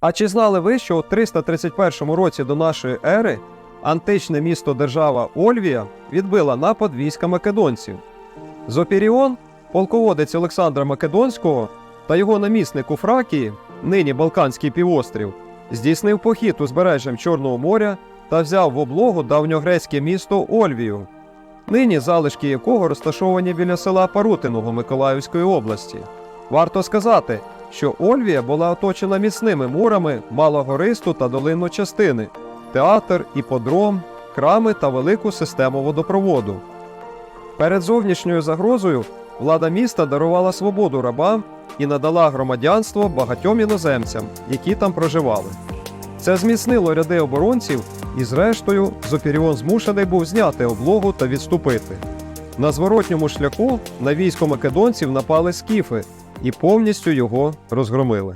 А чи знали ви, що у 331 році до нашої ери античне місто держава Ольвія відбила напад війська македонців? Зопіріон, полководець Олександра Македонського та його намісник у Фракії, нині Балканський півострів, здійснив похід узбережжям Чорного моря та взяв в облогу давньогрецьке місто Ольвію, нині залишки якого розташовані біля села Парутиного Миколаївської області. Варто сказати, що Ольвія була оточена міцними мурами малогористу та долинну частини, театр, іподром, храми та велику систему водопроводу. Перед зовнішньою загрозою влада міста дарувала свободу рабам і надала громадянство багатьом іноземцям, які там проживали. Це зміцнило ряди оборонців, і зрештою Зопіріон змушений був зняти облогу та відступити. На зворотньому шляху на військо македонців напали скіфи і повністю його розгромили.